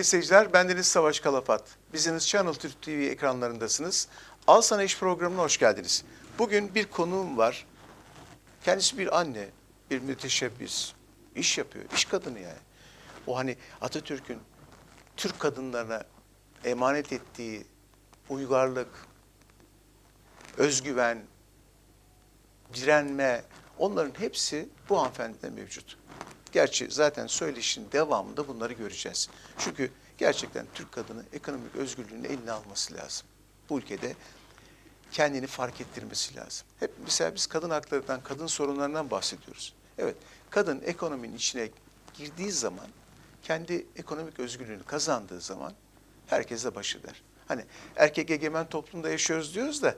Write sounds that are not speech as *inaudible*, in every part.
Sevgili seyirciler, bendeniz Savaş Kalafat. Biziniz Channel Türk TV ekranlarındasınız. Al Sana İş programına hoş geldiniz. Bugün bir konuğum var. Kendisi bir anne, bir müteşebbis. iş yapıyor, iş kadını yani. O hani Atatürk'ün Türk kadınlarına emanet ettiği uygarlık, özgüven, direnme onların hepsi bu hanımefendide mevcut. Gerçi zaten söyleşin devamında bunları göreceğiz. Çünkü gerçekten Türk kadını ekonomik özgürlüğünü eline alması lazım. Bu ülkede kendini fark ettirmesi lazım. Hep mesela biz kadın haklarından, kadın sorunlarından bahsediyoruz. Evet, kadın ekonominin içine girdiği zaman, kendi ekonomik özgürlüğünü kazandığı zaman herkes de baş eder. Hani erkek egemen toplumda yaşıyoruz diyoruz da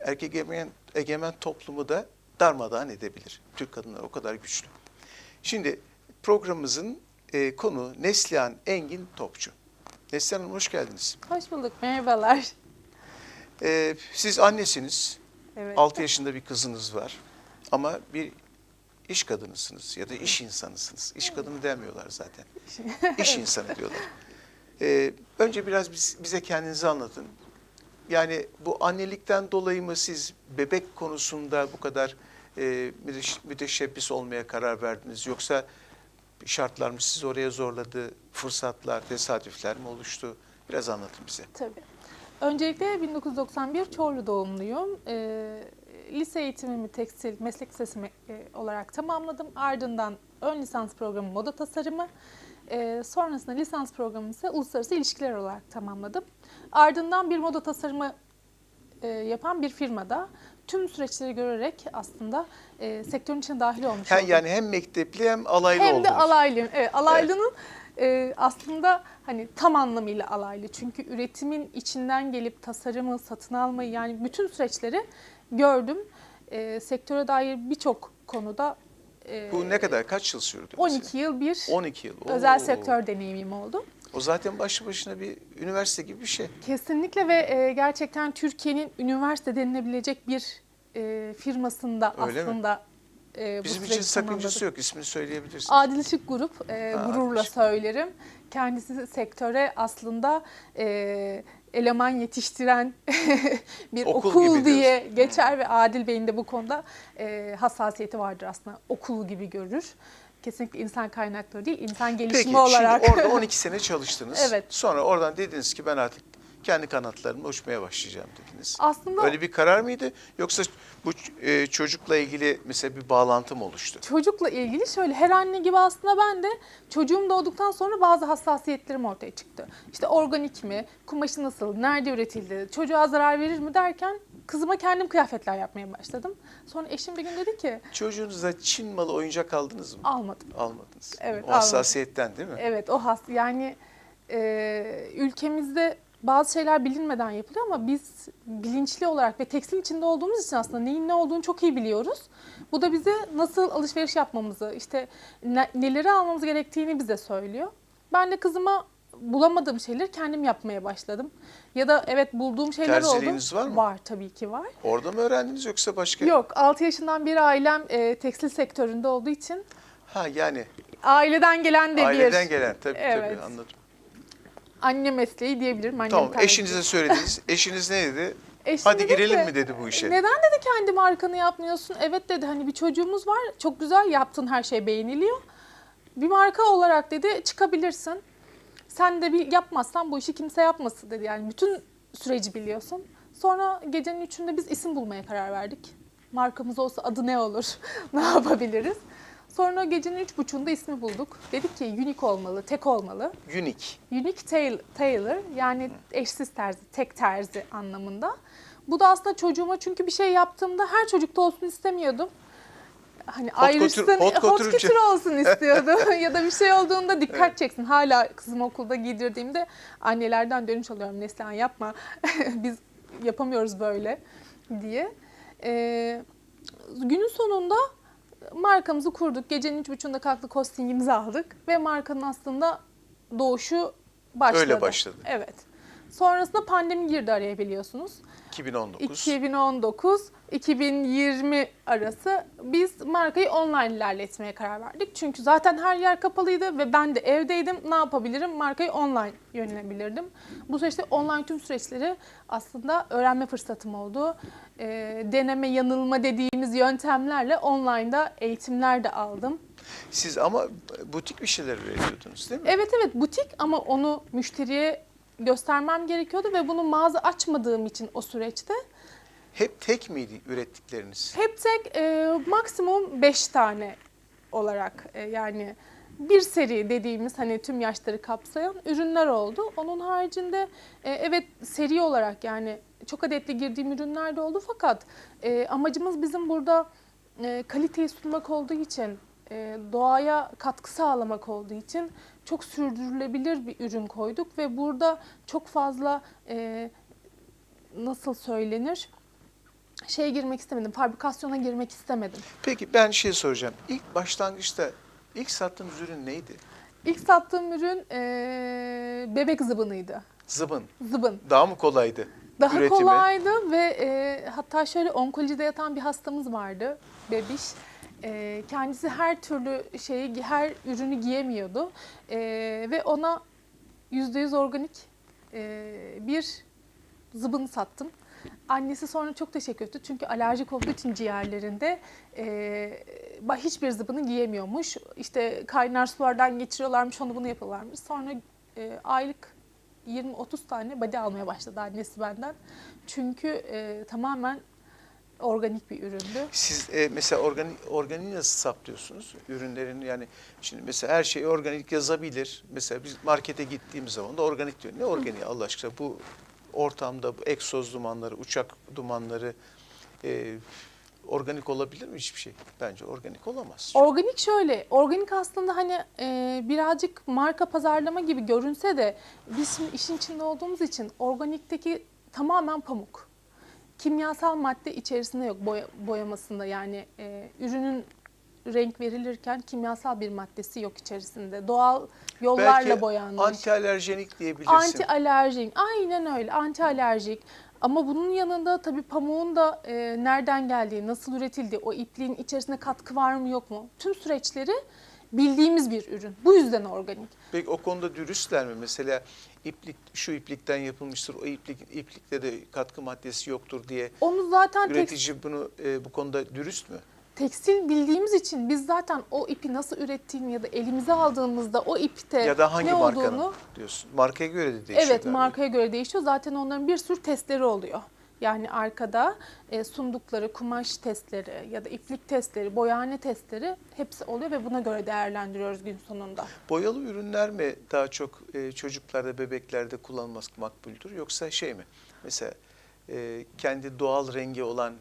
erkek egemen, egemen toplumu da darmadağın edebilir. Türk kadınları o kadar güçlü. Şimdi programımızın e, konu Neslihan Engin Topçu. Neslihan Hanım hoş geldiniz. Hoş bulduk, merhabalar. E, siz annesiniz. Evet. 6 yaşında bir kızınız var. Ama bir iş kadınısınız ya da iş insanısınız. İş kadını demiyorlar zaten. İş insanı diyorlar. E, önce biraz biz, bize kendinizi anlatın. Yani bu annelikten dolayı mı siz bebek konusunda bu kadar e, müteş- müteşebbis olmaya karar verdiniz? Yoksa şartlar mı sizi oraya zorladı? Fırsatlar, tesadüfler mi oluştu? Biraz anlatın bize. Tabii. Öncelikle 1991 Çorlu doğumluyum. Ee, lise eğitimimi tekstil meslek lisesi e, olarak tamamladım. Ardından ön lisans programı moda tasarımı. Ee, sonrasında lisans programı ise uluslararası ilişkiler olarak tamamladım. Ardından bir moda tasarımı e, yapan bir firmada tüm süreçleri görerek aslında e, sektörün içine dahil olmuş oldum. yani hem mektepli hem alaylı Hem de oldunuz. alaylıyım. Evet, alaylının e, aslında hani tam anlamıyla alaylı. Çünkü üretimin içinden gelip tasarımı, satın almayı yani bütün süreçleri gördüm. E, sektöre dair birçok konuda e, Bu ne kadar? Kaç yıl sürdü? 12 yıl bir 12 yıl. özel Oo. sektör deneyimim oldu. O zaten başlı başına bir üniversite gibi bir şey. Kesinlikle ve e, gerçekten Türkiye'nin üniversite denilebilecek bir e, firmasında Öyle mi? aslında e, Bizim için sakıncası yok. İsmini söyleyebilirsiniz. Adil Işık Grup e, Ha, gururla Adil söylerim. Kendisi sektöre aslında e, eleman yetiştiren *laughs* bir Okul okul, diye diyorsun. geçer ve Adil Bey'in de bu konuda e, hassasiyeti vardır aslında. Okul gibi görür. Kesinlikle insan kaynakları değil, insan gelişimi Peki olarak. şimdi orada 12 *laughs* sene çalıştınız. Evet. Sonra oradan dediniz ki ben artık kendi kanatlarımla uçmaya başlayacağım dediniz. aslında Öyle bir karar mıydı? Yoksa bu e, çocukla ilgili mesela bir bağlantı mı oluştu? Çocukla ilgili şöyle her anne gibi aslında ben de çocuğum doğduktan sonra bazı hassasiyetlerim ortaya çıktı. İşte organik mi, kumaşı nasıl, nerede üretildi, çocuğa zarar verir mi derken kızıma kendim kıyafetler yapmaya başladım. Sonra eşim bir gün dedi ki Çocuğunuza Çin malı oyuncak aldınız mı? almadım. Almadınız. Evet, O almadım. hassasiyetten değil mi? Evet o has yani e, ülkemizde bazı şeyler bilinmeden yapılıyor ama biz bilinçli olarak ve tekstil içinde olduğumuz için aslında neyin ne olduğunu çok iyi biliyoruz. Bu da bize nasıl alışveriş yapmamızı, işte ne- neleri almamız gerektiğini bize söylüyor. Ben de kızıma bulamadığım şeyleri kendim yapmaya başladım. Ya da evet bulduğum şeyler oldu. Terziliğiniz var mı? Var tabii ki var. Orada mı öğrendiniz yoksa başka? Yok 6 yaşından beri ailem e, tekstil sektöründe olduğu için Ha yani aileden gelen de bir aileden gelen tabii Evet. tabii anladım. anne mesleği diyebilirim. Annem Tamam eşinize söylediniz. *laughs* Eşiniz ne dedi? Eşim Hadi girelim ki, mi dedi bu işe? Neden dedi kendi markanı yapmıyorsun? Evet dedi hani bir çocuğumuz var. Çok güzel yaptığın her şey beğeniliyor. Bir marka olarak dedi çıkabilirsin. Sen de bir yapmazsan bu işi kimse yapmasın dedi. Yani bütün süreci biliyorsun. Sonra gecenin üçünde biz isim bulmaya karar verdik. Markamız olsa adı ne olur? *laughs* ne yapabiliriz? Sonra gecenin üç buçuğunda ismi bulduk. Dedik ki unique olmalı, tek olmalı. Unique. Unique tail- tailor yani eşsiz terzi, tek terzi anlamında. Bu da aslında çocuğuma çünkü bir şey yaptığımda her çocukta olsun istemiyordum. Hani ayrışsın, couture- hot hot couture- couture olsun *laughs* istiyordum. *laughs* ya da bir şey olduğunda dikkat çeksin. Hala kızımı okulda giydirdiğimde annelerden dönüş alıyorum. Neslihan yapma, *laughs* biz yapamıyoruz böyle diye. Ee, günün sonunda markamızı kurduk. Gecenin üç buçuğunda kalktık hostingimizi aldık. Ve markanın aslında doğuşu başladı. Öyle başladı. Evet. Sonrasında pandemi girdi araya biliyorsunuz. 2019. 2019 2020 arası biz markayı online ilerletmeye karar verdik. Çünkü zaten her yer kapalıydı ve ben de evdeydim. Ne yapabilirim? Markayı online yönelebilirdim. Bu süreçte online tüm süreçleri aslında öğrenme fırsatım oldu. Ee, deneme yanılma dediğimiz yöntemlerle online'da eğitimler de aldım. Siz ama butik bir şeyler üretiyordunuz değil mi? Evet evet butik ama onu müşteriye göstermem gerekiyordu ve bunu mağaza açmadığım için o süreçte Hep tek miydi ürettikleriniz? Hep tek e, maksimum 5 tane olarak e, yani bir seri dediğimiz hani tüm yaşları kapsayan ürünler oldu. Onun haricinde e, evet seri olarak yani çok adetli girdiğim ürünler de oldu fakat e, amacımız bizim burada e, kaliteyi sunmak olduğu için e, doğaya katkı sağlamak olduğu için çok sürdürülebilir bir ürün koyduk ve burada çok fazla e, nasıl söylenir şeye girmek istemedim, fabrikasyona girmek istemedim. Peki ben şey soracağım. İlk başlangıçta ilk sattığınız ürün neydi? İlk sattığım ürün eee, bebek zıbınıydı. Zıbın. Zıbın. Daha mı kolaydı? Daha üretimi? kolaydı ve e, hatta şöyle onkolojide yatan bir hastamız vardı, bebiş. E, kendisi her türlü şeyi, her ürünü giyemiyordu E, ve ona %100 organik e, bir zıbın sattım. Annesi sonra çok teşekkür etti çünkü alerjik olduğu için ciğerlerinde e, hiçbir zıbını giyemiyormuş. İşte kaynar sulardan geçiriyorlarmış, onu bunu yapıyorlarmış. Sonra e, aylık 20-30 tane body almaya başladı annesi benden. Çünkü e, tamamen organik bir üründü. Siz e, mesela organik organiği nasıl saplıyorsunuz? Ürünlerin yani şimdi mesela her şey organik yazabilir. Mesela biz markete gittiğimiz zaman da organik diyor. Ne organiği Allah aşkına? Bu ortamda bu egzoz dumanları, uçak dumanları e, organik olabilir mi hiçbir şey? Bence organik olamaz. Organik şöyle, organik aslında hani e, birazcık marka pazarlama gibi görünse de biz şimdi işin içinde olduğumuz için organikteki tamamen pamuk. Kimyasal madde içerisinde yok boya- boyamasında yani e, ürünün renk verilirken kimyasal bir maddesi yok içerisinde. Doğal yollarla Belki boyanmış. anti alerjenik diyebilirsin. Anti alerjik. Aynen öyle. Anti alerjik. Ama bunun yanında tabii pamuğun da e, nereden geldiği, nasıl üretildiği, o ipliğin içerisinde katkı var mı yok mu? Tüm süreçleri bildiğimiz bir ürün. Bu yüzden organik. Peki o konuda dürüstler mi? Mesela iplik şu iplikten yapılmıştır, o iplik iplikte de katkı maddesi yoktur diye Onu zaten tek- üretici bunu e, bu konuda dürüst mü? tekstil bildiğimiz için biz zaten o ipi nasıl ürettiğini ya da elimize aldığımızda o ipte ya da hangi ne olduğunu diyorsun? Markaya göre de değişiyor. Evet markaya göre değişiyor. Zaten onların bir sürü testleri oluyor. Yani arkada e, sundukları kumaş testleri ya da iplik testleri, boyahane testleri hepsi oluyor ve buna göre değerlendiriyoruz gün sonunda. Boyalı ürünler mi daha çok e, çocuklarda, bebeklerde kullanılması makbuldür yoksa şey mi? Mesela e, kendi doğal rengi olan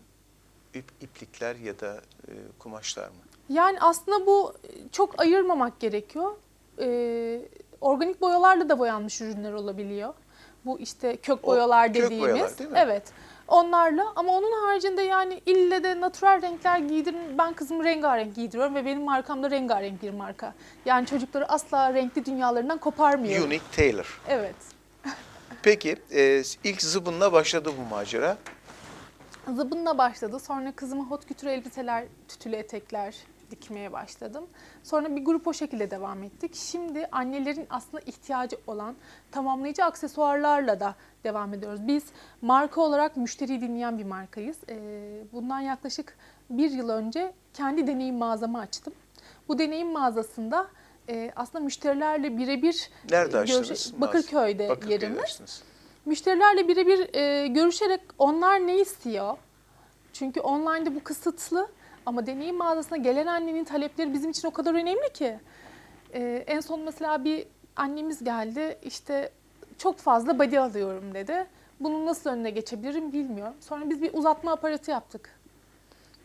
ip, iplikler ya da e, kumaşlar mı? Yani aslında bu çok ayırmamak gerekiyor. E, organik boyalarla da boyanmış ürünler olabiliyor. Bu işte kök O boyalar kök dediğimiz. boyalar değil mi? Evet. Onlarla ama onun haricinde yani ille de natürel renkler giydirin. Ben kızımı rengarenk giydiriyorum ve benim markam da rengarenk bir marka. Yani çocukları asla renkli dünyalarından koparmıyorum. Unique Tailor. Evet. Peki e, ilk zıbınla başladı bu macera. Zıbınla başladı. Sonra kızıma hot couture elbiseler, tütülü etekler dikmeye başladım. Sonra bir grup o şekilde devam ettik. Şimdi annelerin aslında ihtiyacı olan tamamlayıcı aksesuarlarla da devam ediyoruz. Biz marka olarak müşteriyi dinleyen bir markayız. Ee, Bundan yaklaşık bir yıl önce kendi deneyim mağazamı açtım. Bu deneyim mağazasında e, aslında müşterilerle birebir Nerede e, görüşe- Bakırköy'de Bakırköy'de yerimiz. açtınız. Müşterilerle birebir e, görüşerek onlar ne istiyor? Çünkü online'da bu kısıtlı ama deneyim mağazasına gelen annenin talepleri bizim için o kadar önemli ki. E, en son mesela bir annemiz geldi işte çok fazla body alıyorum dedi. Bunun nasıl önüne geçebilirim bilmiyorum. Sonra biz bir uzatma aparatı yaptık.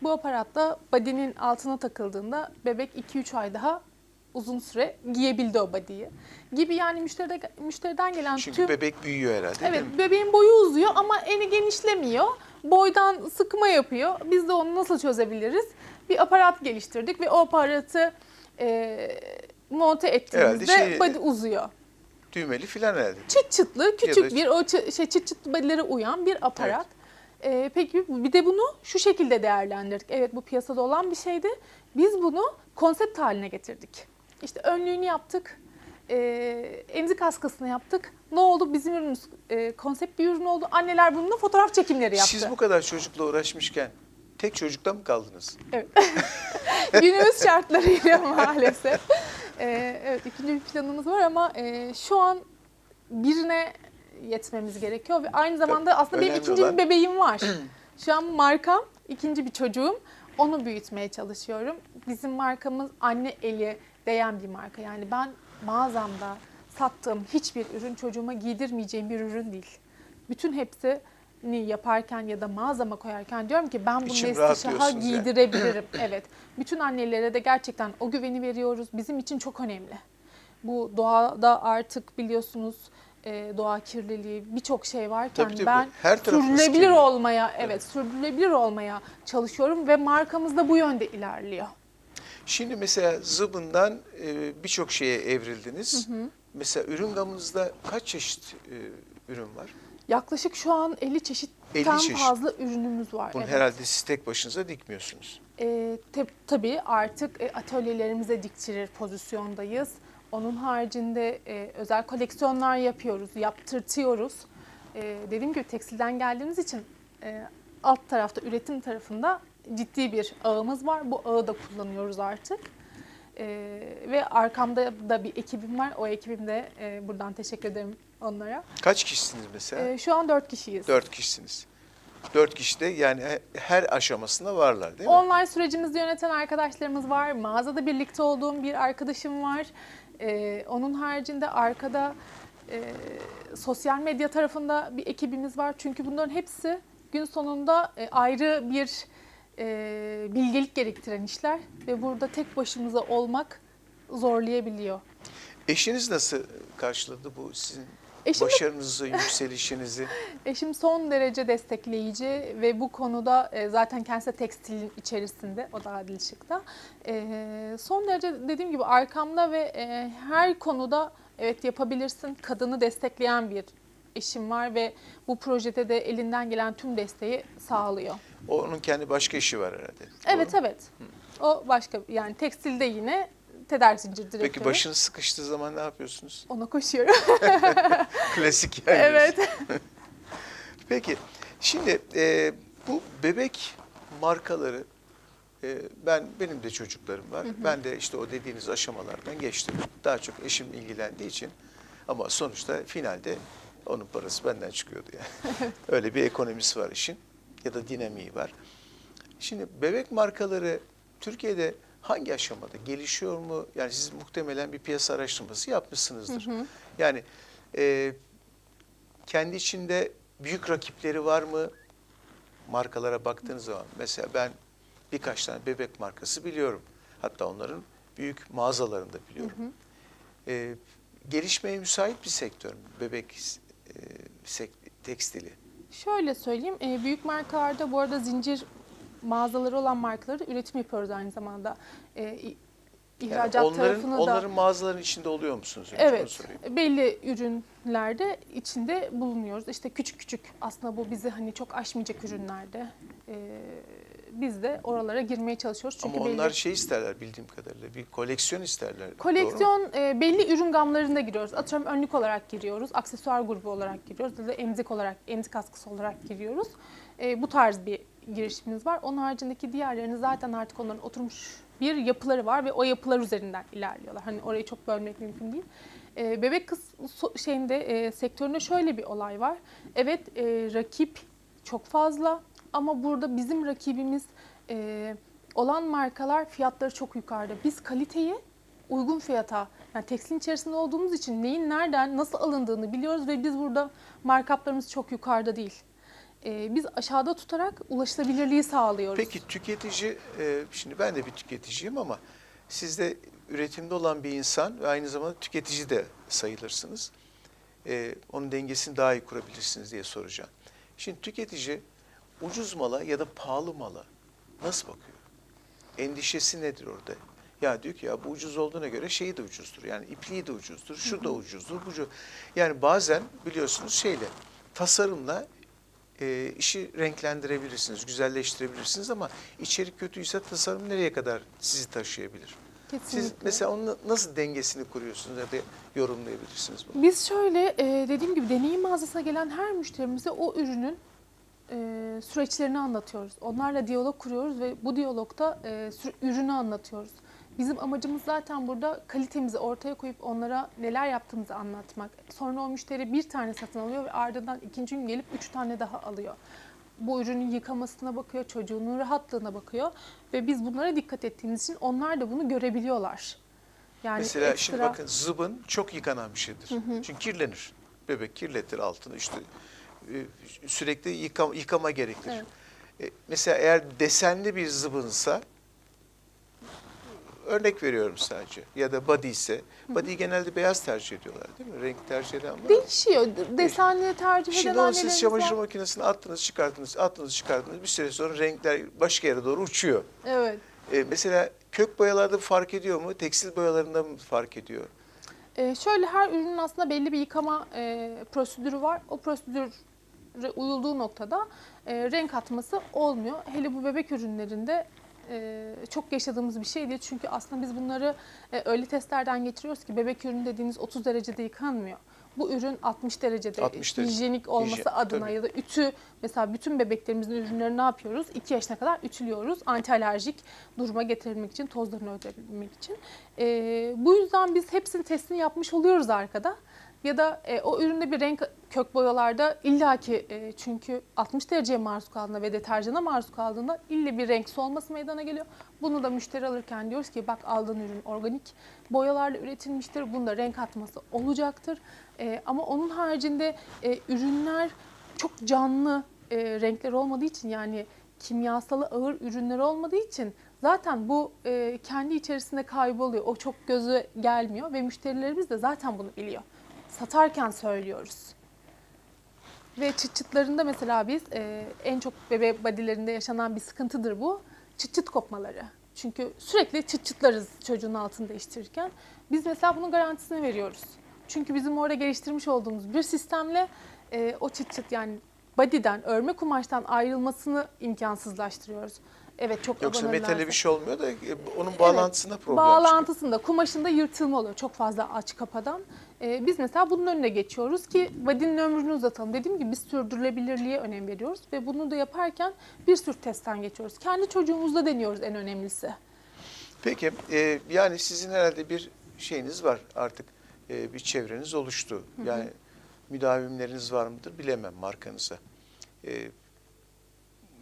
Bu aparatta body'nin altına takıldığında bebek 2-3 ay daha uzun süre giyebildi o body'yi. Gibi yani müşteride, müşteriden gelen Çünkü tüm... bebek büyüyor herhalde Evet, bebeğin boyu uzuyor ama eni genişlemiyor. Boydan sıkma yapıyor. Biz de onu nasıl çözebiliriz? Bir aparat geliştirdik ve o aparatı e, monte ettiğimizde şey- body uzuyor. Düğmeli filan herhalde. çıt çıtlı küçük da- bir o şey çıt çıtlılere uyan bir aparat. Ee, peki bir de bunu şu şekilde değerlendirdik. Evet bu piyasada olan bir şeydi. Biz bunu konsept haline getirdik. İşte önlüğünü yaptık. E, emzik askısını yaptık. Ne oldu? Bizim ürünümüz e, konsept bir ürün oldu. Anneler bununla fotoğraf çekimleri yaptı. Siz bu kadar çocukla uğraşmışken tek çocukta mı kaldınız? Evet. *laughs* Günümüz şartlarıyla maalesef. Ee, evet ikinci bir planımız var ama e, şu an birine yetmemiz gerekiyor ve aynı zamanda aslında benim önemli ikinci olan- bir bebeğim var. *clears throat* şu an markam, ikinci bir çocuğum. Onu büyütmeye çalışıyorum. Bizim markamız anne eli değen bir marka. Yani ben mağazamda sattığım hiçbir ürün çocuğuma giydirmeyeceğim bir ürün değil. Bütün hepsini yaparken ya da mağazama koyarken diyorum ki ben bunu Neslişah'a diyorsunuz yani. giydirebilirim. *laughs* evet. Bütün annelere de gerçekten o güveni veriyoruz. Bizim için çok önemli. Bu doğada artık biliyorsunuz e, doğa kirliliği birçok şey varken Tabii, tabii. ben Her sürdürülebilir kirli. olmaya evet, sürdürülebilir olmaya çalışıyorum ve markamız da bu yönde ilerliyor. Şimdi mesela zıbından e, birçok şeye evrildiniz. Mesela ürün gamınızda kaç çeşit e, ürün var? Yaklaşık şu an 50 çeşitten 50 çeşit. fazla ürünümüz var. Bunu evet. herhalde siz tek başınıza dikmiyorsunuz. E, te- tabii artık e, atölyelerimize diktirir pozisyondayız. Onun haricinde e, özel koleksiyonlar yapıyoruz, yaptırtıyoruz. E, dediğim gibi tekstilden geldiğimiz için e, alt tarafta üretim tarafında ciddi bir ağımız var. Bu ağı da kullanıyoruz artık. E, ve arkamda da bir ekibim var. O ekibimde e, buradan teşekkür ederim onlara. Kaç kişisiniz mesela? E, şu an dört kişiyiz. Dört kişisiniz. Dört kişi de yani he- her aşamasında varlar değil mi? Online sürecimizi yöneten arkadaşlarımız var. Mağazada birlikte olduğum bir arkadaşım var. Ee, onun haricinde arkada e, sosyal medya tarafında bir ekibimiz var. Çünkü bunların hepsi gün sonunda e, ayrı bir e, bilgelik gerektiren işler ve burada tek başımıza olmak zorlayabiliyor. Eşiniz nasıl karşıladı bu sizin Eşim başarınızı, yükselişinizi? *laughs* Eşim son derece destekleyici ve bu konuda e, zaten kendisi tekstilin içerisinde, o da Adil Işık'ta. E, son derece dediğim gibi arkamda ve e, her konuda evet yapabilirsin kadını destekleyen bir eşim var ve bu projede de elinden gelen tüm desteği sağlıyor. Onun kendi başka işi var herhalde. Evet Doğru evet. O başka yani tekstilde yine tedarik zincir direktörü. Peki başınız sıkıştığı zaman ne yapıyorsunuz? Ona koşuyorum. *laughs* Klasik yani. evet. *laughs* Peki şimdi e, bu bebek markaları e, ben benim de çocuklarım var. Ben de işte o dediğiniz aşamalardan geçtim. Daha çok eşim ilgilendiği için ama sonuçta finalde onun parası benden çıkıyordu yani. *laughs* Öyle bir ekonomisi var işin ya da dinamiği var. Şimdi bebek markaları Türkiye'de hangi aşamada gelişiyor mu? Yani siz muhtemelen bir piyasa araştırması yapmışsınızdır. Yani e, kendi içinde büyük rakipleri var mı? Markalara baktığınız zaman mesela ben birkaç tane bebek markası biliyorum. Hatta onların büyük mağazalarını da biliyorum. E, gelişmeye müsait bir sektör? Bebek e, sek- tekstili. Şöyle söyleyeyim, e, büyük markalarda bu arada zincir mağazaları olan markaları üretim yapıyoruz aynı zamanda. E, i- Yani ihracat onların, tarafını onların da mağazaların içinde oluyor musunuz? Önce evet belli ürünlerde içinde bulunuyoruz. İşte küçük küçük aslında bu bizi hani çok aşmayacak ürünlerde e, biz de oralara girmeye çalışıyoruz. Çünkü Ama belli onlar şey isterler bildiğim kadarıyla bir koleksiyon isterler. Koleksiyon e, belli ürün gamlarında giriyoruz. Atıyorum önlük olarak giriyoruz, aksesuar grubu olarak giriyoruz ya da emzik olarak, emzik askısı olarak giriyoruz. E, bu tarz bir girişimimiz var. Onun haricindeki diğerlerini zaten artık onların oturmuş bir yapıları var ve o yapılar üzerinden ilerliyorlar. Hani orayı çok bölmek mümkün değil. E, bebek kız şeyinde e, sektöründe şöyle bir olay var. Evet e, rakip çok fazla ama burada bizim rakibimiz e, olan markalar fiyatları çok yukarıda. Biz kaliteyi uygun fiyata yani tekstilin içerisinde olduğumuz için neyin nereden nasıl alındığını biliyoruz ve biz burada markuplarımız çok yukarıda değil. Ee, biz aşağıda tutarak ulaşılabilirliği sağlıyoruz. Peki tüketici, e, şimdi ben de bir tüketiciyim ama siz de üretimde olan bir insan ve aynı zamanda tüketici de sayılırsınız. E, onun dengesini daha iyi kurabilirsiniz diye soracağım. Şimdi tüketici ucuz mala ya da pahalı mala nasıl bakıyor? Endişesi nedir orada? Ya diyor ki ya bu ucuz olduğuna göre şeyi de ucuzdur. Yani ipliği de ucuzdur, şu da ucuzdur, bu cu- Yani bazen biliyorsunuz şeyle tasarımla e, işi renklendirebilirsiniz, güzelleştirebilirsiniz ama içerik kötüyse tasarım nereye kadar sizi taşıyabilir? Kesinlikle. Siz mesela onun nasıl dengesini kuruyorsunuz ya da yorumlayabilirsiniz bunu? Biz şöyle e, dediğim gibi deneyim mağazasına gelen her müşterimize o ürünün e, süreçlerini anlatıyoruz. Onlarla diyalog kuruyoruz ve bu diyalogda e, ürünü anlatıyoruz. Bizim amacımız zaten burada kalitemizi ortaya koyup onlara neler yaptığımızı anlatmak. Sonra o müşteri bir tane satın alıyor ve ardından ikinci gün gelip üç tane daha alıyor. Bu ürünün yıkamasına bakıyor, çocuğunun rahatlığına bakıyor ve biz bunlara dikkat ettiğimiz için onlar da bunu görebiliyorlar. Yani Mesela şimdi ekstra- bakın zıbın çok yıkanan bir şeydir. Çünkü kirlenir. Bebek kirletir altını işte e, sürekli yıkama, yıkama gerekir. Evet. E, Mesela eğer desenli bir zıbınsa örnek veriyorum sadece ya da body ise body genelde beyaz tercih ediyorlar değil mi? Renk tercih eden var. Değişiyor. Desenli tercih eden Şimdi onu siz çamaşır var. makinesine attınız, çıkarttınız, attınız, çıkarttınız. Bir süre sonra renkler başka yere doğru uçuyor. Evet. E, mesela kök boyalarda fark ediyor mu? Tekstil boyalarında mı fark ediyor? Ee, şöyle her ürünün aslında belli bir yıkama e, prosedürü var. O prosedüre uyulduğu noktada e, renk atması olmuyor. Hele bu bebek ürünlerinde e, çok yaşadığımız bir şey değil. Çünkü aslında biz bunları e, öyle testlerden geçiriyoruz ki bebek ürünü dediğiniz 30 derecede yıkanmıyor. Bu ürün 60 derecede 60 derece. hijyenik olması Hijyen, adına tabii. ya da ütü mesela bütün bebeklerimizin ürünlerini ne yapıyoruz? 2 yaşına kadar ütülüyoruz. Antialerjik duruma getirmek için, tozlarını öldürebilmek için. Ee, bu yüzden biz hepsinin testini yapmış oluyoruz arkada. Ya da e, o üründe bir renk kök boyalarda illaki e, çünkü 60 dereceye maruz kaldığında ve deterjana maruz kaldığında illa bir renk solması meydana geliyor. Bunu da müşteri alırken diyoruz ki bak aldığın ürün organik boyalarla üretilmiştir. Bunda renk atması olacaktır. E, ama onun haricinde e, ürünler çok canlı e, renkler olmadığı için yani kimyasalı ağır ürünler olmadığı için zaten bu e, kendi içerisinde kayboluyor. O çok göze gelmiyor ve müşterilerimiz de zaten bunu biliyor. Satarken söylüyoruz. Ve çıt çıtlarında mesela biz e, en çok bebe badilerinde yaşanan bir sıkıntıdır bu. Çıt çıt kopmaları. Çünkü sürekli çıt çıtlarız çocuğun altını değiştirirken. Biz mesela bunun garantisini veriyoruz. Çünkü bizim orada geliştirmiş olduğumuz bir sistemle e, o çıt çıt yani body'den, örme kumaştan ayrılmasını imkansızlaştırıyoruz. Evet çok Yoksa metale bir şey olmuyor da e, onun bağlantısında problem çıkıyor. Bağlantısında, kumaşında yırtılma oluyor çok fazla aç kapadan. Ee, biz mesela bunun önüne geçiyoruz ki body'nin ömrünü uzatalım. Dediğim gibi biz sürdürülebilirliğe önem veriyoruz ve bunu da yaparken bir sürü testten geçiyoruz. Kendi çocuğumuzda deniyoruz en önemlisi. Peki e, yani sizin herhalde bir şeyiniz var artık e, bir çevreniz oluştu. Yani müdavimleriniz var mıdır bilemem markanıza. E,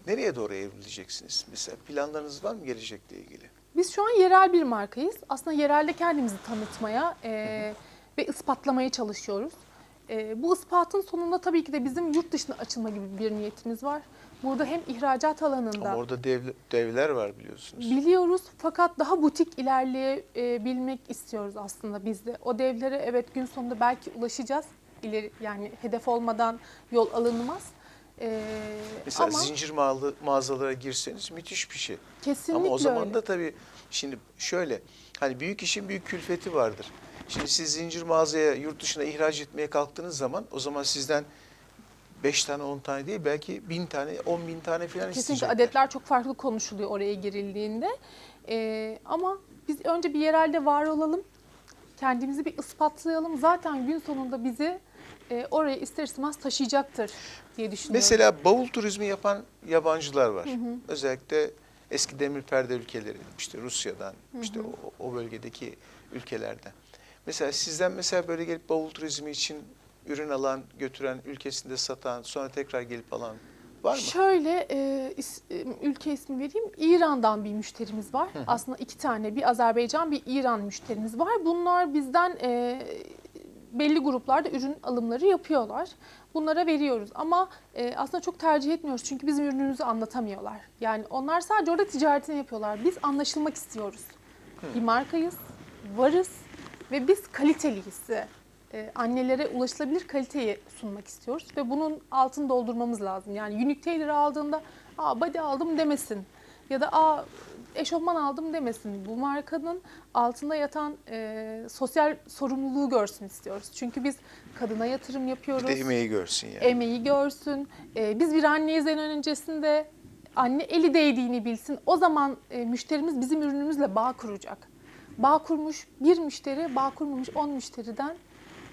nereye doğru evrileceksiniz? Mesela planlarınız var mı gelecekle ilgili? Biz şu an yerel bir markayız. Aslında yerelde kendimizi tanıtmaya e, ve ispatlamaya çalışıyoruz. E, bu ispatın sonunda tabii ki de bizim yurt dışına açılma gibi bir niyetimiz var. Burada hem ihracat alanında... Ama orada dev, devler var biliyorsunuz. Biliyoruz fakat daha butik ilerleyebilmek istiyoruz aslında biz de. O devlere evet gün sonunda belki ulaşacağız. İleri, yani hedef olmadan yol alınmaz. Ee, Mesela ama zincir mağaza, mağazalara girseniz müthiş bir şey. kesinlikle Ama o zaman öyle. da tabii şimdi şöyle hani büyük işin büyük külfeti vardır. Şimdi siz zincir mağazaya yurt dışına ihraç etmeye kalktığınız zaman o zaman sizden 5 tane 10 tane değil belki 1000 tane 10 bin tane falan Kesinlikle isteyecekler. adetler çok farklı konuşuluyor oraya girildiğinde. Ee, ama biz önce bir yerelde var olalım. Kendimizi bir ispatlayalım. Zaten gün sonunda bizi e, oraya ister istemez taşıyacaktır diye düşünüyorum. Mesela bavul turizmi yapan yabancılar var. Özellikle eski demir perde ülkeleri işte Rusya'dan işte o, o bölgedeki ülkelerden. Mesela sizden mesela böyle gelip bavul turizmi için ürün alan, götüren, ülkesinde satan, sonra tekrar gelip alan var mı? Şöyle e, is- e, ülke ismi vereyim. İran'dan bir müşterimiz var. Aslında iki tane bir Azerbaycan bir İran müşterimiz var. Bunlar bizden e, belli gruplarda ürün alımları yapıyorlar. Bunlara veriyoruz ama e, aslında çok tercih etmiyoruz çünkü bizim ürünümüzü anlatamıyorlar. Yani onlar sadece orada ticaretini yapıyorlar. Biz anlaşılmak istiyoruz. Bir markayız, varız ve biz kaliteliyiz. E, annelere ulaşılabilir kaliteyi sunmak istiyoruz ve bunun altını doldurmamız lazım. Yani Unique Tailor aldığında aa body aldım demesin ya da aa eşofman aldım demesin. Bu markanın altında yatan e, sosyal sorumluluğu görsün istiyoruz. Çünkü biz kadına yatırım yapıyoruz. Bir de emeği görsün yani. emeği görsün. Ee, biz bir anneyiz en öncesinde anne eli değdiğini bilsin. O zaman e, müşterimiz bizim ürünümüzle bağ kuracak. Bağ kurmuş bir müşteri, bağ kurmamış 10 müşteriden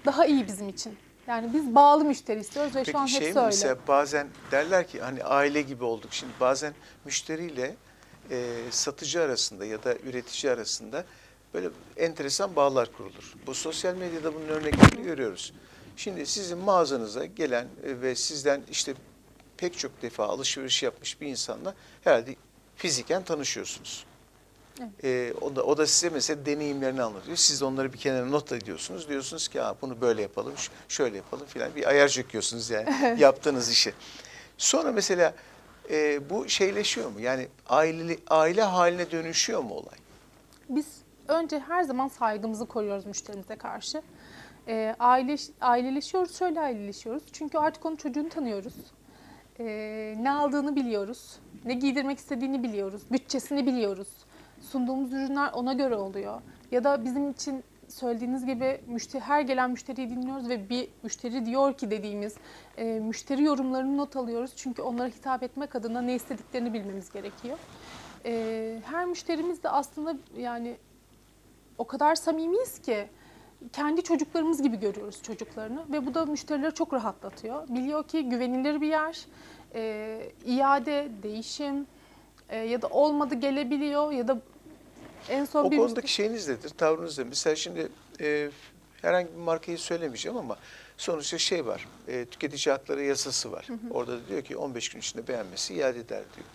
daha iyi bizim için. Yani biz bağlı müşteri istiyoruz ve Peki şu an şey hepsi mi öyle. mesela bazen derler ki hani aile gibi olduk. Şimdi bazen müşteriyle e, satıcı arasında ya da üretici arasında böyle enteresan bağlar kurulur. Bu sosyal medyada bunun örneklerini görüyoruz. Şimdi sizin mağazanıza gelen e, ve sizden işte pek çok defa alışveriş yapmış bir insanla herhalde fiziken tanışıyorsunuz. E, o da o da size mesela deneyimlerini anlatıyor. Siz de onları bir kenara not ediyorsunuz. Diyorsunuz ki ha, bunu böyle yapalım, şöyle yapalım filan. Bir ayar çekiyorsunuz yani *laughs* yaptığınız işi. Sonra mesela e, bu şeyleşiyor mu? Yani aile aile haline dönüşüyor mu olay? Biz önce her zaman saygımızı koruyoruz müşterimize karşı. Ee, aile, aileleşiyoruz, şöyle aileleşiyoruz. Çünkü artık onun çocuğunu tanıyoruz. Ee, ne aldığını biliyoruz. Ne giydirmek istediğini biliyoruz. Bütçesini biliyoruz. Sunduğumuz ürünler ona göre oluyor. Ya da bizim için söylediğiniz gibi müşteri, her gelen müşteriyi dinliyoruz ve bir müşteri diyor ki dediğimiz e, müşteri yorumlarını not alıyoruz. Çünkü onlara hitap etmek adına ne istediklerini bilmemiz gerekiyor. E, her müşterimiz de aslında yani o kadar samimiyiz ki kendi çocuklarımız gibi görüyoruz çocuklarını ve bu da müşterileri çok rahatlatıyor. Biliyor ki güvenilir bir yer, e, iade, değişim e, ya da olmadı gelebiliyor ya da en son O bir konudaki şeyiniz nedir? Tavrınız nedir? Mesela şimdi e, herhangi bir markayı söylemeyeceğim ama sonuçta şey var. E, tüketici hakları yasası var. Orada da diyor ki 15 gün içinde beğenmesi iade eder diyor.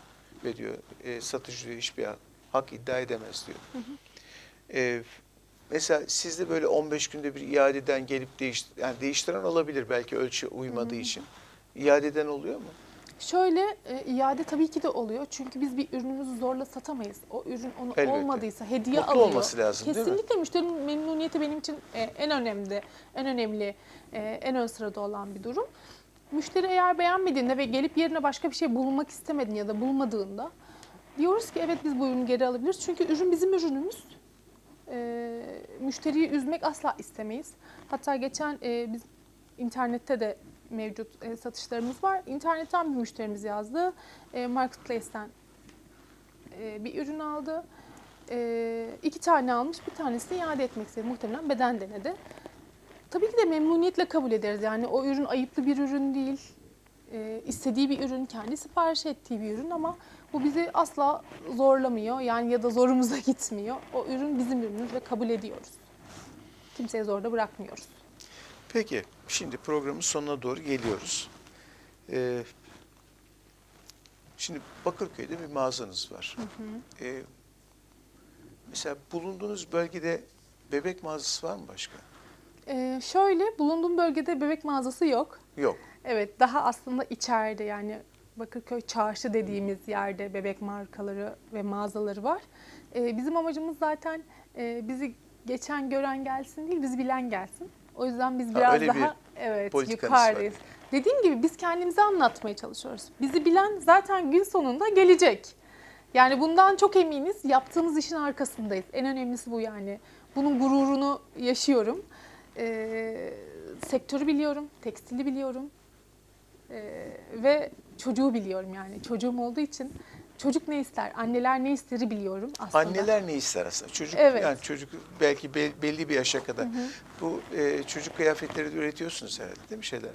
Ve diyor e, satıcı diyor hiçbir hak, hak iddia edemez diyor. E, mesela sizde böyle 15 günde bir iadeden gelip değiş, yani değiştiren olabilir belki ölçü uymadığı için. İadeden oluyor mu? Şöyle e, iade tabii ki de oluyor. Çünkü biz bir ürünümüzü zorla satamayız. O ürün onu Elbette. olmadıysa hediye Mutlu alıyor. olması lazım, değil mi? Kesinlikle müşterinin memnuniyeti benim için e, en önemli, en önemli, e, en ön sırada olan bir durum. Müşteri eğer beğenmediğinde ve gelip yerine başka bir şey bulmak istemediğinde ya da bulmadığında diyoruz ki evet biz bu ürünü geri alabiliriz. Çünkü ürün bizim ürünümüz. E, müşteriyi üzmek asla istemeyiz. Hatta geçen e, biz internette de mevcut e, satışlarımız var. İnternetten bir müşterimiz yazdı. E, Marketplace'ten e, bir ürün aldı. E, iki tane almış, bir tanesini iade etmek istedi. Muhtemelen beden denedi. Tabii ki de memnuniyetle kabul ederiz. Yani o ürün ayıplı bir ürün değil. E, istediği bir ürün, kendi sipariş ettiği bir ürün ama bu bizi asla zorlamıyor. Yani ya da zorumuza gitmiyor. O ürün bizim ürünümüz ve kabul ediyoruz. Kimseye zorda bırakmıyoruz. Peki, şimdi programın sonuna doğru geliyoruz. Ee, şimdi Bakırköy'de bir mağazanız var. Ee, mesela bulunduğunuz bölgede bebek mağazası var mı başka? Ee, şöyle bulunduğum bölgede bebek mağazası yok. Yok. Evet daha aslında içeride yani Bakırköy Çarşı dediğimiz yerde bebek markaları ve mağazaları var. Ee, bizim amacımız zaten e, bizi geçen gören gelsin değil bizi bilen gelsin. O yüzden biz biraz öyle bir daha evet politikanız var yukarıdayız. Dediğim gibi biz kendimizi anlatmaya çalışıyoruz. Bizi bilen zaten gün sonunda gelecek. Yani bundan çok eminiz. Yaptığımız işin arkasındayız. En önemlisi bu yani. Bunun gururunu yaşıyorum. Ee, sektörü biliyorum, tekstili biliyorum. Ee, ve çocuğu biliyorum yani. Çocuğum olduğu için çocuk ne ister, anneler ne isteri biliyorum aslında. Anneler ne ister aslında? Çocuk Evet. yani çocuk belki be- belli bir yaşa kadar. Bu e, çocuk kıyafetleri de üretiyorsunuz herhalde değil mi şeyler?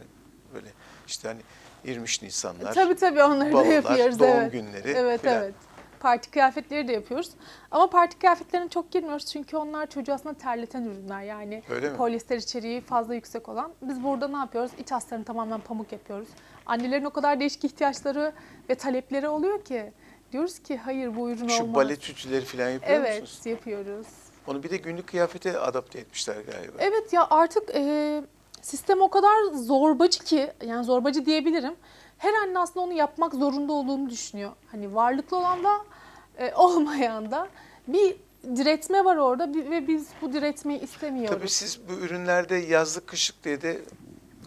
Böyle işte hani 23 Nisanlar. Tabii tabii onları da balolar, yapıyoruz. doğum evet. günleri Evet filan. evet. Parti kıyafetleri de yapıyoruz. Ama parti kıyafetlerine çok girmiyoruz çünkü onlar çocuğu aslında terleten ürünler. Yani polyester içeriği fazla yüksek olan. Biz burada ne yapıyoruz? İç haslarını tamamen pamuk yapıyoruz. Annelerin o kadar değişik ihtiyaçları ve talepleri oluyor ki diyoruz ki hayır bu ürün Şu olmaz. balet tütüleri falan yapıyor Evet musunuz? yapıyoruz. Onu bir de günlük kıyafete adapte etmişler galiba. Evet ya artık e, sistem o kadar zorbacı ki yani zorbacı diyebilirim. Her anne aslında onu yapmak zorunda olduğunu düşünüyor. Hani varlıklı olan da e, *laughs* olmayan da bir diretme var orada ve biz bu diretmeyi istemiyoruz. Tabii siz bu ürünlerde yazlık kışlık diye de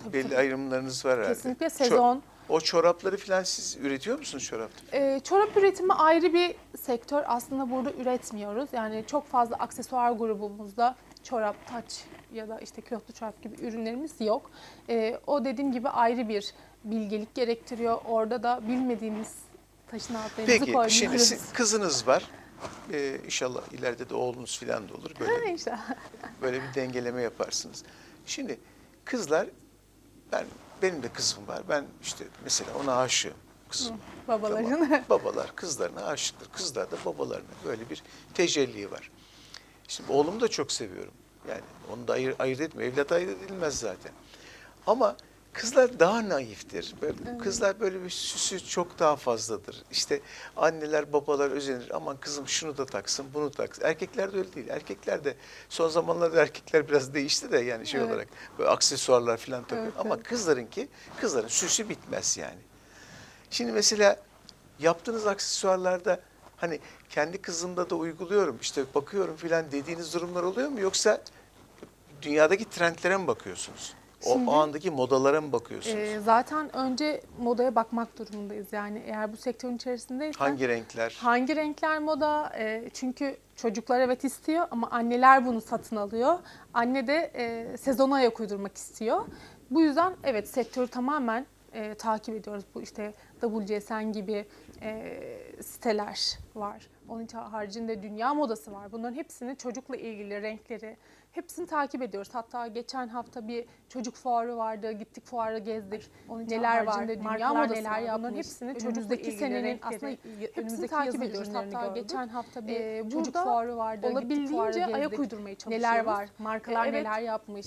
Tabii, belli tabii. ayrımlarınız var herhalde. Kesinlikle Çok- sezon. O çorapları falan siz üretiyor musunuz çorap? Ee, çorap üretimi ayrı bir sektör. Aslında burada üretmiyoruz. Yani çok fazla aksesuar grubumuzda çorap, taç ya da işte külotlu çorap gibi ürünlerimiz yok. Ee, o dediğim gibi ayrı bir bilgelik gerektiriyor. Orada da bilmediğimiz taşın altlarımızı Peki koymuyoruz. şimdi siz- kızınız var. Ee, inşallah ileride de oğlunuz falan da olur. Böyle inşallah. böyle bir dengeleme yaparsınız. Şimdi kızlar ben benim de kızım var. Ben işte mesela ona aşığım kızım. Babaların. Tamam. *laughs* Babalar kızlarına aşıktır. Kızlar da babalarına böyle bir tecelli var. Şimdi oğlumu da çok seviyorum. Yani onu da ayır, ayırt etmiyor. Evlat ayırt edilmez zaten. Ama kızlar daha naiftir. Böyle, Kızlar böyle bir süsü çok daha fazladır. İşte anneler babalar özenir. Aman kızım şunu da taksın bunu taksın. Erkekler de öyle değil. Erkekler de son zamanlarda erkekler biraz değişti de yani şey Evet. olarak böyle aksesuarlar falan takıyor. Evet, Ama evet. kızlarınki kızların süsü bitmez yani. Şimdi mesela yaptığınız aksesuarlarda hani kendi kızımda da uyguluyorum işte bakıyorum filan dediğiniz durumlar oluyor mu yoksa dünyadaki trendlere mi bakıyorsunuz? O, Şimdi- o andaki modalara mı bakıyorsunuz? Ee, zaten önce modaya bakmak durumundayız. Yani eğer bu sektörün içerisindeysen Hangi renkler? Hangi renkler moda? Ee, çünkü çocuklar evet istiyor ama anneler bunu satın alıyor. Anne de e, sezona ayak uydurmak istiyor. Bu yüzden evet sektörü tamamen e, takip ediyoruz. Bu işte WCSN gibi e, siteler var. Onun haricinde dünya modası var. Bunların hepsini çocukla ilgili renkleri hepsini takip ediyoruz. Hatta geçen hafta bir çocuk fuarı vardı. Gittik fuarı gezdik. Onun neler var? Dünya modası neler var. Bunların hepsini önümüzdeki senenin renkleri, aslında hepsini takip ediyoruz. Hatta gördük. geçen hafta bir Ee, çocuk fuarı vardı. Olabildiğince ayak uydurmaya çalışıyoruz. Neler var? Markalar Ee, evet, neler yapmış?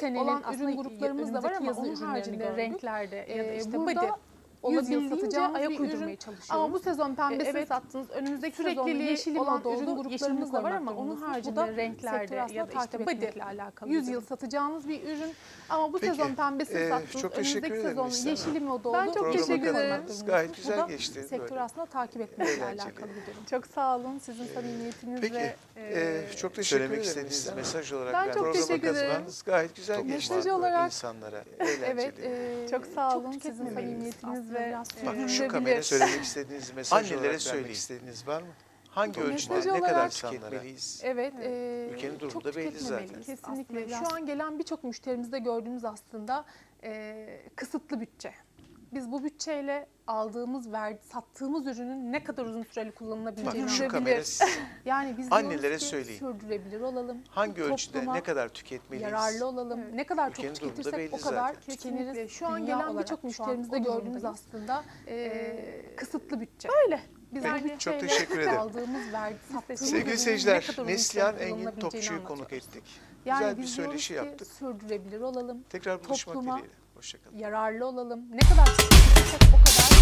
senenin olan ürün gruplarımız da var ama onun haricinde renklerde ya da Ee, işte burada olabildiğince ayak bir uydurmaya ürün. çalışıyoruz. Ama bu sezon pembesini evet, sattınız. Önümüzdeki sezon sürekliliği yeşili olan moda ürün gruplarımız da var ama onun haricinde renklerde renklerde ya da işte body'le alakalı. 100 yıl satacağımız bir ürün ama bu Peki, sezon pembesini e, sattınız. çok teşekkür Önümüzdeki sezon yeşili moda oldu. Ben çok teşekkür ederim. Gayet güzel Bu da geçti. Sektör aslında takip etmekle alakalı bir durum. Çok sağ olun sizin samimiyetiniz Peki, ve e, çok teşekkür söylemek ederim. istediğiniz istediğiniz mesaj olarak Ben çok teşekkür ederim. gayet güzel geçti. mesaj olarak- insanlara eğlenceli. Evet, e, Çok sağ olun, sizin samimiyetiniz ve, e, Bak şu kameraya söylemek istediğiniz mesaj Annelere olarak vermek söyleyin. istediğiniz var mı? Hangi ölçüde, ne kadar tüketmeliyiz? Evet, e, Ülkenin durumu çok da belli zaten. Kesinlikle. Aslında Şu an gelen birçok müşterimizde gördüğümüz aslında e, kısıtlı bütçe. Biz bu bütçeyle aldığımız, ver, sattığımız ürünün ne kadar uzun süreli kullanılabileceğini Bak şu görebilir. kamera size. Yani biz Annelere ki söyleyin. sürdürülebilir olalım. hangi ölçüde, ne kadar tüketmeliyiz? yararlı olalım. Ne kadar çok Ülkenin da tüketirsek belli o kadar zaten. tükeniriz. Şu an Dünya gelen birçok müşterimizde gördüğümüz aslında e, kısıtlı bütçe. Öyle. Biz Peki, bu çok teşekkür ederim. aldığımız, ürünün Sevgili seyirciler, Neslihan Engin Topçu'yu konuk ettik. Yani Güzel bir söyleşi yaptık. sürdürülebilir olalım, Tekrar buluşmak topluma dileğiyle. Hoşçakalın. yararlı olalım. Ne kadar tüketirsek o kadar